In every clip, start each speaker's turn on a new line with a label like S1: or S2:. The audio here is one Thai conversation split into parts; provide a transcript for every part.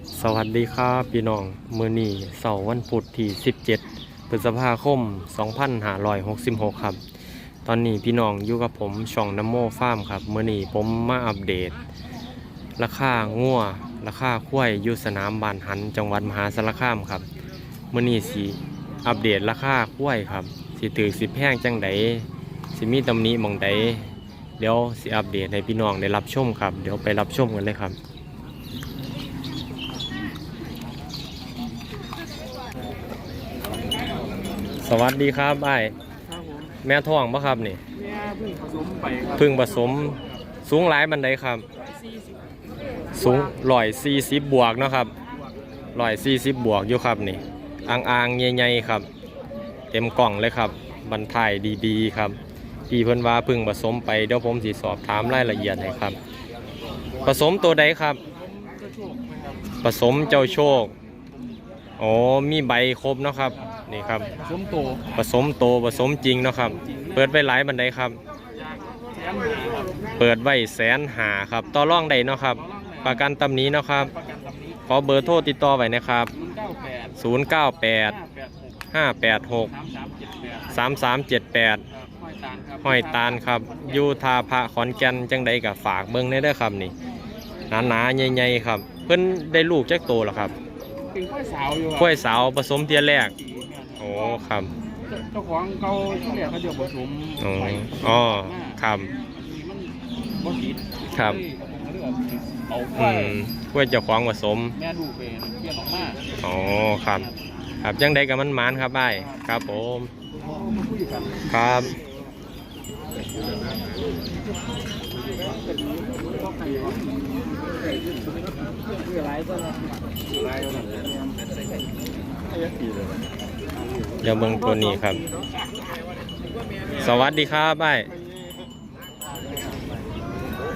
S1: สวัสดีครับพี่น้องมือนี้เสาร์วันพุธที่ 17พฤษภาคม 2566 ครับ ตอนนี้พี่น้องอยู่กับผมช่องน้ำโมฟาร์มครับมือนี้ผมมาอัปเดต ราคางัวราคาควายอยู่สนามบานหันจังหวัดมหาสารคามครับมือนี้สิอัปเดตราคาควายครับสิถือสิแพงจังใดสิมีตำหนิหมองใดเดี๋ยวสิอัปเดตให้พี่น้องได้รับชมครับ เดี๋ยวไปรับชมกันเลยครับ สวัสดีครับไอ้าย
S2: ครับผม
S1: แม่ท้องปะครับนี่
S2: แม่เพิ่งผสมไปครับ
S1: เพึ่งผสมสูงหลายบันไดครับ
S2: สี่สิบ
S1: สูงร้อยสี่สิบบวกเนาะครับร้อยสี่สิบบวกอยู่ครับนี่อ่างอ่างๆใหญ่ๆครับ เต็มกล่องเลยครับบรรทายดีๆครับพี่เพิ่นว่าเพึ่งผสมไปเดี๋ยวผมสิสอบถามรายละเอียดให้ครับ ผสมตัวใดครับ
S2: ก็โชคไหมครับ
S1: ผสมเจ้าโชค อ๋อ มีใบครบเนาะครับ นี่ครับ
S2: ผสมโต
S1: ผสมโตผสมจริงเนาะครับ เปิดไว้หลายบันไดครับ
S2: ยางแถมหาครับ
S1: เปิดไว้แสนหาครับ ต่อร่องใดเนาะครับ ประกันตำหนี้เนาะครับ
S2: ประกันตำนี้
S1: ขอเบอร์โทรติดต่อไว้นะครับ
S2: ศูนย์เก้าแปด
S1: 098
S2: ห้าแปดหก
S1: 586
S2: สามสามเจ็ดแปด
S1: 3378
S2: ห้อยตาลครับ
S1: ห้อยตาลครับอยู่ทาพระขอนแก่นจังใดกับฝากเบิ่งได้เด้อครับนี่หนาๆใหญ่ๆครับ เพิ่นได้ลูกจักโตแล้วครับ
S2: เป็นข้อยสาวอยู่
S1: กล้วยสาวผสมเทียแรก
S2: ปีเนี่ย
S1: โอ้ ครับ
S2: เจ้าของเขาที่แรกเขาจะผสม
S1: อ๋อ
S2: ไป
S1: อ๋อครับ
S2: นี่มันบ่ติด
S1: ครับ
S2: เขาเรียกว่าเอากล้
S1: อื
S2: วย
S1: มกล้วยเจ้าของผสม
S2: แม่ดูกเป็นเปลี่ยนออกมา
S1: อ๋อครับ ครับจังใดกับมันหมานครับบ้ายครับผม
S2: มาคุยกัน
S1: ครับ เดี๋ยวเบิ่งตัวนี้ครับ สวัสดีครับไอ้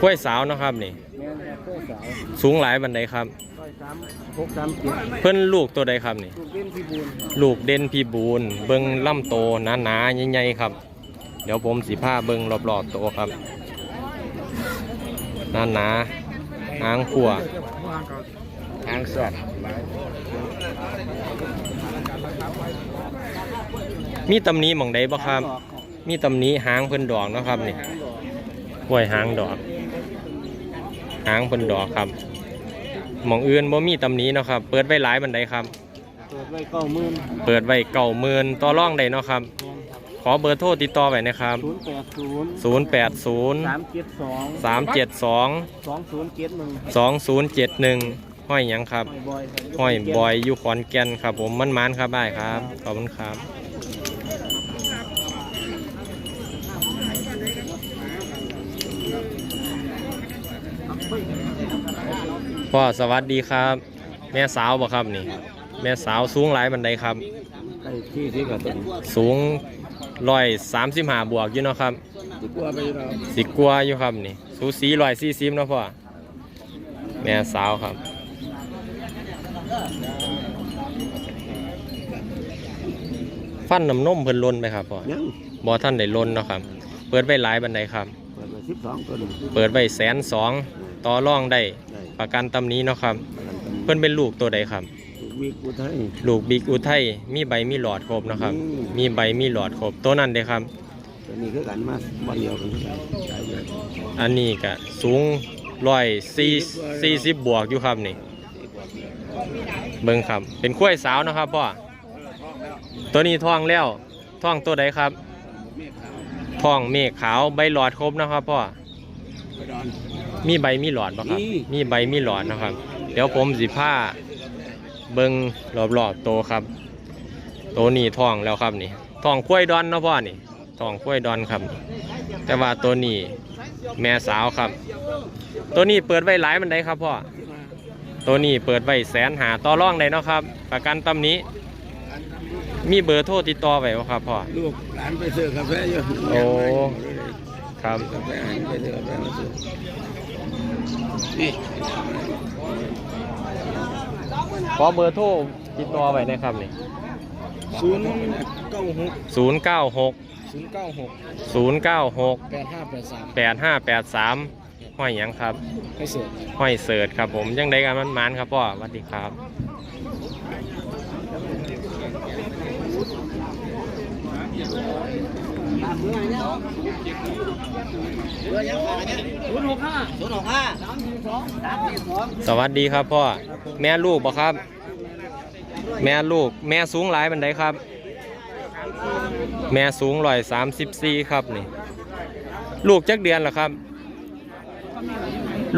S1: กล้วยสาวเนาะครับนี่
S2: แม่นกล้วสาว
S1: สูงหลายบันไดครับ
S2: ร้อยสามหกสามเจ็ด
S1: เพิ่นลูกตัวใดครับนี่
S2: ลูกเล่นพี่บูน
S1: ลูกเด่นพี่บูนเบิงล่ำโตหนาๆใหญ่ๆครับ เดี๋ยวผมสิผ้าเบิ่งรอบๆโตครับหนาๆหางขัว
S2: ทางสัตว์
S1: มีตำหนี้หม่องใดบ่ครับ มีตำหนี้หางเพิ่นดอกเนาะครับนี่กล้วยหางดอก หางเพิ่นดอกครับหม่องอื่นบ่มีตำหนี้เนาะครับ เปิดไว้หลายบันไดครับ
S2: เปิดไว้เก้าหมื่น
S1: เปิดไว้เก่าหมื่นต่อรองได้เนาะครับ ขอเบอร์โทรติดต่อไว้นะครับ
S2: ศูนย์แปดศูนย์
S1: 080
S2: สามเจ็ดสอง
S1: 372
S2: สองศูนย์เจ็ดหนึ่ง
S1: สองศูนย์เจ็ดหนึ่งห้อยหยังครับ
S2: บอย
S1: ห้อยบอยอยู่ขอนแก่นครับผมมันมันครับได้ครับ ขอบคุณครับ พ่อสวัสดีครับ แม่สาวบ่ครับนี่ แม่สาวสูงหลายบันไดครับ
S2: ไอ้ที่ที่กับตัว
S1: สูงร้อยสามสิบห้าบวกอยู่เนาะครับ
S2: ที่กลัวไปเรา
S1: สิกลัวาอยู่ครับนี่ สูสีร้อยสี่สิบเนาะพ่อแม่สาวครับ ฟันน้ำนมเพิ่นล้นไปครับพ่อ
S2: ยัง
S1: บ่ท่านได้ล้นเนาะครับ เปิดไว้หลายบันไดครับ
S2: เปิดมาสิบสองตัวหนึ่ง
S1: เปิดไว้แสนสองต่อรองได้
S2: ได้
S1: ประกันตำหนี้เนาะครับ
S2: ประกันตำ
S1: เพิ่นเป็นลูกตัวใดครับ
S2: วีกุไทย
S1: ลูกบิ๊กอุทัยมีใบมีหลอดครบเนาะครับ
S2: อืม
S1: มีใบมีหลอดครบตัวนั้นเด้ครับ
S2: ตัวนี้คือกันมาบ่เดียวกันคือกันใช่ไหม
S1: อันนี้ก็สูงร้อยสี่สี่สิบบวกอยู่ครับนี่ เบิ่งครับ เป็นข้วยสาวนะครับพ่อตัวนี้ท้องแล้วท้องตัวใดครับท้องเมฆขาวใบหลอดครบนะครับพ่อ
S2: ไปดอน
S1: มีใบมีหลอดป่ะครับ
S2: มี
S1: มีใบมีหลอดนะครับ เดี๋ยวผมสิผ้าเบิ่งรอบๆโตครับโตนี้ท้องแล้วครับนี่ท้องข้วยดอนเนาะพ่อนี่ท้องข้วยดอนครับ แต่ว่าตัวนี้แม่สาวครับ ตัวนี้เปิดไว้หลายมันได้ครับพ่อตัวนี้เปิดไว้แสนหาต่อรองได้เนาะครับ ประกันตำหนี้ มีเบอร์โทรติดต่อไว้บ่ครับพ่อ
S2: ลูกหลานไปซื้อกาแฟอยู่
S1: โอ้ครับ
S2: นี่
S1: ขอเบอร์โทรติดต่อไว้นะครับนี่
S2: ศูนย์เก้าหก
S1: ศูนย์เก้าหก
S2: ศูนย์เก้าหก
S1: ศูนย์เก้าหก
S2: แปดห้าแปดสาม
S1: แปดห้าแปดสามหห้อยหยังครับ
S2: ให้เสือ
S1: ห้อยเสิร์ชครับผมยังได้กันมันมันๆครับพ่อสวัสดีครับ
S2: ศูนย์หกห้าศูนย์หกห้า ส
S1: วัสดีครับพ่อ แม่ลูกบ่ครับ แม่ลูก แม่สูงหลายบันไดครับ แม่สูงร้อยสามสิบสี่ครับนี่ ลูกจักเดือนเหรอครับ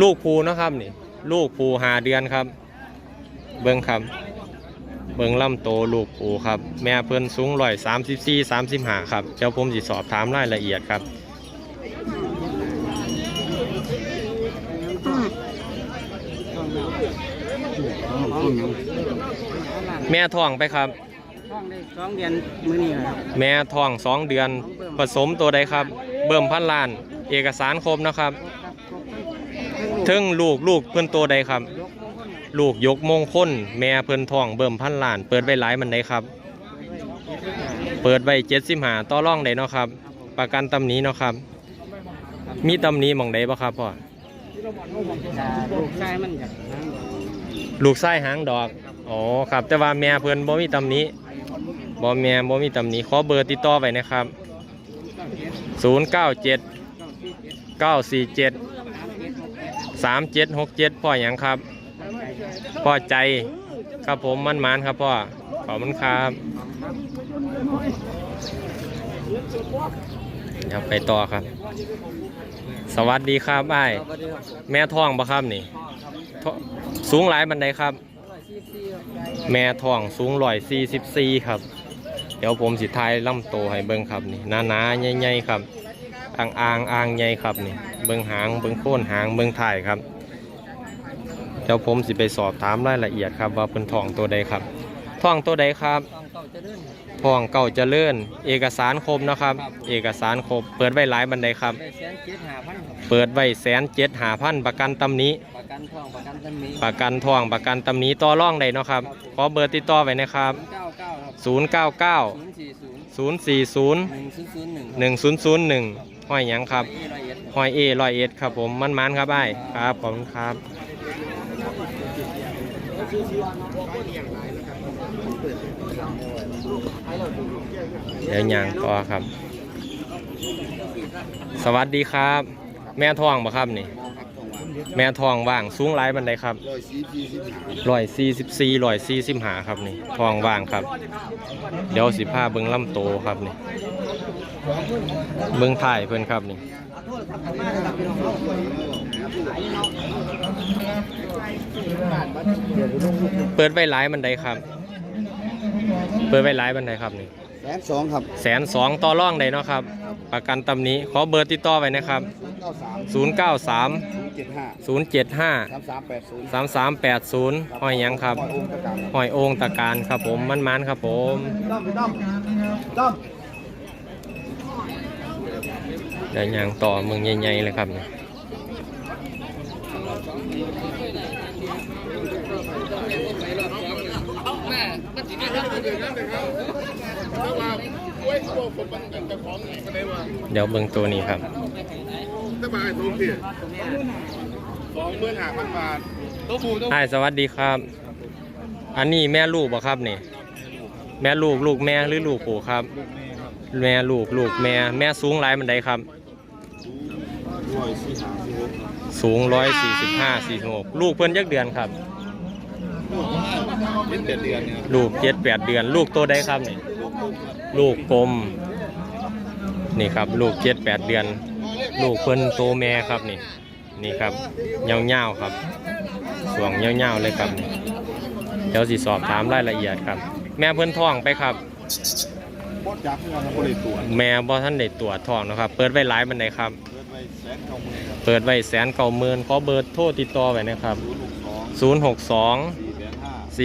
S1: ลูกภูนะครับนี่ ลูกภูหาเดือนครับ เบิ้งครับ เบิ้งลำโตลูกภูครับ แม่เพิ่นสูงร้อยสามสิบสี่สามสิบห้าครับ เจ้าผมสิสอบถามรายละเอียดครับ แม่ท้องไปครับ
S2: ห้องได้สองเดือนมื้อนี้นะครับ
S1: แม่ท้องสองเดือน ผสมตัวใดครับ เบิ่มพันล้าน เอกสารครบนะครับเทิงลูกลูกเพิ่นตัวใดครับ ลูกยกมงคลแม่เพิ่นทองเบิ่มพันล้าน เปิดไว้หลายมันใดครับ เปิดไว้เจ็ดสิบหาต่อร่องใดเนาะครับ ประกันตำนี้เนาะครับ มีตำนี้มองใดบ่ครับพ่อ
S2: ลูกชายมันอยาก
S1: ลูกไส้หางดอก อ๋อครับ แต่ว่าแม่เพิ่นบ่มีตำนี้บ่แม่บ่มีตำนี้ขอเบอร์ติดต่อไว้นะครับ 097 947 3767พ่อหยังครับ พ่อใจครับผมมันมานครับพ่อขอบคุณครับเดี๋ยวไปต่อครับ สวัสดีครับอ้ายแม่ท้องบ่ครับนี่ท้อสูงหลายบันไดครับ แม่ท้องสูงร้อยสี่สิบสี่ครับ เดี๋ยวผมสิทายล่ำโตให้เบิ่งครับนี่หนาหนาใหญ่ๆครับอ่างอ่างอ่างใหญ่ครับนี่ เบิ่งหางเบิ่งโค่นหางเบิ่งถ่ายครับ ดี๋ยวผมสิไปสอบถามรายละเอียดครับ ว่าเพิ่นทองตัวใดครับทองตัวใดครับ
S2: ต้องเก่าจะเลื่อน
S1: ทองเก่าเจริญเอกสารครบเนาะครับ เอกสารครบ เปิดไว้หลายบันไดครับ
S2: ได้แสนเจ็ดหาพันครับ
S1: เปิดไว้แสนเจ็ดหาพันประกันตำหนี้
S2: ประกันทองประกันตำหนิ
S1: ประกันทองประกันตำหนี้ต่อร่องได้เนาะครับ ขอเบอร์ติดต่อไว้นะครับ
S2: เก้าเก้าครับ
S1: 099
S2: ศูนย์สี่ศูนย์
S1: 040
S2: หนึ่งศูนย์ศูนย์หนึ่ง
S1: 1001ห้อยหยังครับ
S2: เอร้อยเอ็ด
S1: หอยเอรอยเอ็ดครับผมมันมันๆครับไอ้ายครับ ขอบคุณครับ เดี๋ยวยางต่อครับ สวัสดีครับ แม่ทองบ่ครับนี่ แม่ทองว่างสูงหลายบันไดครับ
S3: ร้อยสี่สิบ
S1: สี่ร้อยสี่สิบหาครับนี่ทองว่างครับ เดี๋ยวสิบผ้าเบิ้งลำโตครับนี่ เบิ้งถ่ายเพิ่อนครับนี่ เปิดไว้หลายบันไดครับ เปิดไว้หลายบันไดครับนี่
S3: แสนสองครับ
S1: แสนสองต่อร่องใดเนาะครับ ประกันตำหนี้ขอเบอร์ติดต่อไว้นะครับ
S3: ศูนย์เก้าสาม
S1: 093
S3: ศูนย์เจ็ดห้า
S1: 075
S3: สามสามแปดศูนย์
S1: 3380ห้อยหยังครับ
S3: ปล่อยองค์ประกัน
S1: หอยโองตะการครับผมมันมันๆครับผม
S3: ต้อมต้อมต้อม
S1: เดี๋ยวยังต่อเมืองใหญ่ๆเลยครับเนี่ย เดี๋ยวเบิ่งตัวนี้ครับ
S3: สบายทุกทีสองหมื่นห้าพันบาทตัวผูตัว
S1: hi สวัสดีครับ อันนี้แม่ลูกบ่ครับนี่ แม่ลูกลูกแม่หรือลูกปู่ครับ แม่ลูกลูกแม่แม่สูงหลายมันใดครับ
S3: ร้อยสี่ห้าสิบหก
S1: สูงร้อยสี่สิบห้าสี่หกลูกเพิ่นยักเดือนครับ
S3: เป็นเดือนเดือนเนี่ย
S1: ลูกเจ็ดแปดเดือน ลูกตัวใดครับนี่ลูกกลม นี่ครับ ลูกเจ็ดแปดเดือน ลูกเพิ่นโตแม่ครับนี่ นี่ครับเงาๆครับสวงเงาๆเลยครับนี่เดี๋ยวสิสอบถามรายละเอียดครับ แม่เพิ่นท้องไปครับ
S3: บดยักษ์เราบริตัว
S1: แม่บ่ท่านได้ตรวจท้องนะครับ เปิดไว้หลายบันไดครับ
S3: เปิดไว้แสนเก้าหมื่นครับ
S1: เปิดไว้แสนเก้าหมื่นขอเบอร์โทรติดต่อไว้นะครับ
S3: ศูนย์หกสองสี่
S1: 485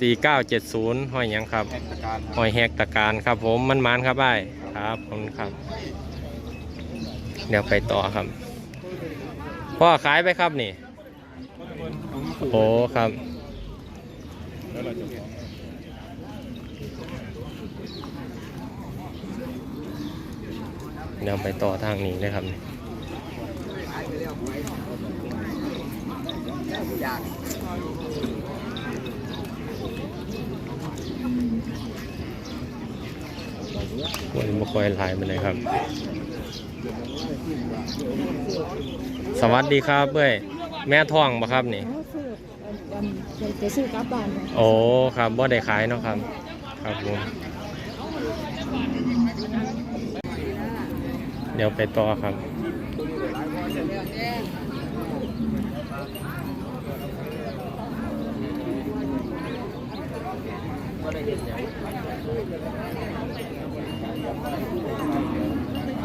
S3: สี่เก้าเจ็ดศูนย์
S1: 4970ห้อยหยังครับ
S3: แห่งการ
S1: หอยแหกตะการครับผมมันมันครับไอ้ายครับผมครับ เดี๋ยวไปต่อครับ พ่อขายไปครับนี่ โอ้ครับ เดี๋ยวไปต่อทางนี้เลยครับนี่
S2: อยาก
S1: วันนี้มาคอยหลายมาเลยครับ สวัสดีครับเบ้ยแม่ท้องบ่ครับนี่
S4: เขาซื้ออันอันจะซื้อกลับบ้านค่ะ
S1: โอ้ครับบ่ได้ขายเนาะครับ ครับผมเดี๋ยวไปต่อครับ
S3: เอ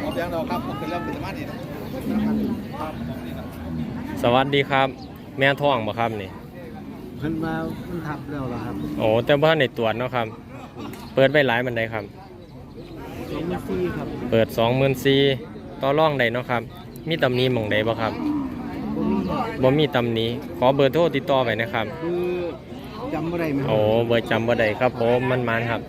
S3: าเสียงเราครับผมเป็นเรื่องเป็นมานี่นะ
S1: สวัสดีครับ แม่ท้องบ่ครับนี่
S2: เพิ่นมาเพิ่นทับแล้วล่ะครับ
S1: โอ้แต่บ่ทันได้ตรวจเนาะครับ เปิดไว้หลายมันไดครับ
S2: สองนาทีครับ
S1: เปิด24,000ต่อรองได้เนาะครับ มีตำหนิหม่องใดบ่ครับ
S2: ผมมี
S1: บ่มีตำหนิขอเบอร์โทรติดต่อไว้นะครับ
S2: คือ จำบ่ได้ไหมครับ
S1: โอ้เบอร์จำบ่ได้ครับผมมันมันครับ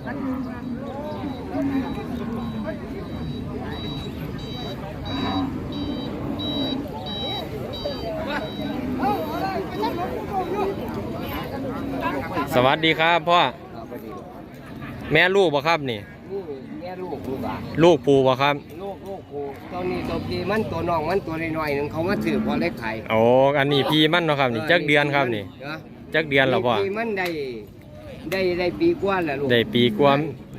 S1: สวัสดีครับพ่อ
S2: ครับพอดี
S1: แม่ลูกบ่ครับนี่
S2: นี่แม่ลูกลูกอะ
S1: ลูกปูบ่ครับ
S2: ลูกลูกกูตัวนี้ตัวพี่มันตัวน้องมันตัวน้อยๆหนึงเขามาถือพอเล็กไข่
S1: โอ้อันนี้พี่มันเนาะครับนี่จักเดือนครับนี่
S2: เออ
S1: จักเดือนแล้วพ่อ
S2: ปีมันได้ได้ได้ปีกว่าแล้วลูก
S1: ได้ปีกว่า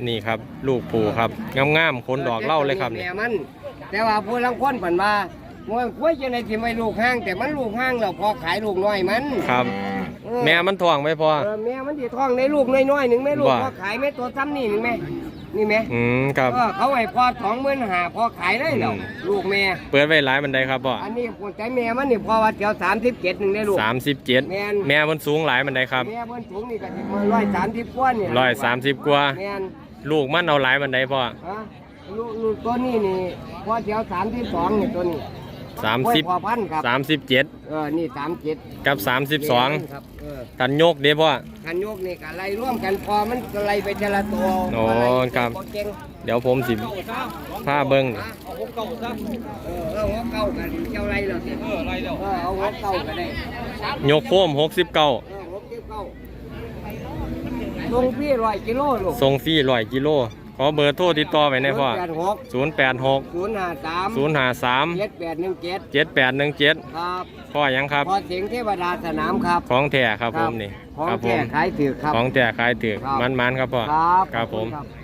S1: นี่ครับ ลูกปูครับงามๆขนดอกเหล่าเลยครับนี่
S2: แม่มัน แต่ว่าผู้ลังคนปันว่าว่าคุยจะในที่ไม่ลูกห้าง แต่มันลูกห้างแล้วพอขายลูกน้อยมัน
S1: ครับ
S2: เออ
S1: แม่มันท้องไหมพ่อ
S2: เออแม่มันที่ท้องในลูกน้อยๆหนึ่งแม่ลูก
S1: ว่า
S2: พอขายแม่ตัวซ้ำนี่หนึ่งแม่ นี่แม่
S1: อืมครับ
S2: เออเขาให้พอสองหมื่นหาพอขายได้แล้ว
S1: อืม
S2: ลูกแม่
S1: เปิดไว้หลายบันไดครับพ่อ
S2: อันนี้ปวดใจแม่มันนี่พอว่าเดียวสามสิบเจ็ดหนึ่งได้ลูก
S1: สามสิบเจ็ด
S2: แม่น
S1: แม่มันสูงหลายบันไดครับ
S2: แม่เพิ่นสูงนี่ก็สิมาร้อยสามสิบกว่านี่
S1: ร้อยสามสิบกว่า
S2: แม่น
S1: ลูกมันเอาหลายบันไดพ่อ
S2: ฮะลูกลูกตัวนี้นี่พอเดียวสามสิบสองนี่ตัวนี้
S1: สามสิบ
S2: พอพันครับ
S1: สามสิบเจ็ด
S2: เออนี่สามเจ็ด
S1: กับสามสิบสอง
S2: ครับเออ
S1: กันยกเด้พ่อ
S2: คันโยกนี่ก็ไล่ร่วมกันพอมันก็ไล่ไปแต่ละตัว
S1: โอ้
S2: ไล่
S1: ครับ
S2: เก่ง
S1: เดี๋ยวผมสิ ผ้าเบิ้ง
S2: ฮะเอาหัวเก่าซะเออเอาหัวเก่ากันเจ้าไรเหรอสิเออไรเด้อเออเอาหัวเก่าก็ได้
S1: ยกโคมหกสิบเก้า
S2: เออหัวเก่าลงพี่ร้อยกิโลลูก
S1: ทรงฟรีร้อยกิโล ขอเบอร์โทรติดต่อไว้ในพ่อ
S2: แปดหก
S1: ศูนย์แปดหก
S2: ศูนย์ห้าสาม
S1: ศูนย์ห้าสาม
S2: เจ็ดแปดหนึ่งเจ็ด
S1: เจ็ดแปดหนึ่งเจ็ด
S2: ครับ
S1: พ่อยังครับ
S2: พอเสียงเทวดาสนามครับ
S1: ของแท้ครับผมนี่
S2: ของ
S1: ครับผ
S2: แท้
S1: ม
S2: ขายถือครับ
S1: ของแท้ขายถือ
S2: ครับ
S1: มันมันๆครับพ่อ
S2: ครับ
S1: ครับผม
S2: ขอณ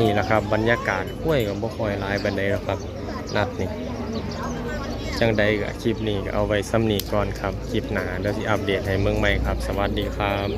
S1: นี่แหละครับบรรยากาศห้วยกับบ่คอยหลายบันไดแล้วครับนัดนี่ จังใดกับคลิปนี้เอาไว้ซ้ำนี้ก่อนครับ คลิปหนาแล้วสิอัปเดตให้เมืองใหม่ครับ สวัสดีครับ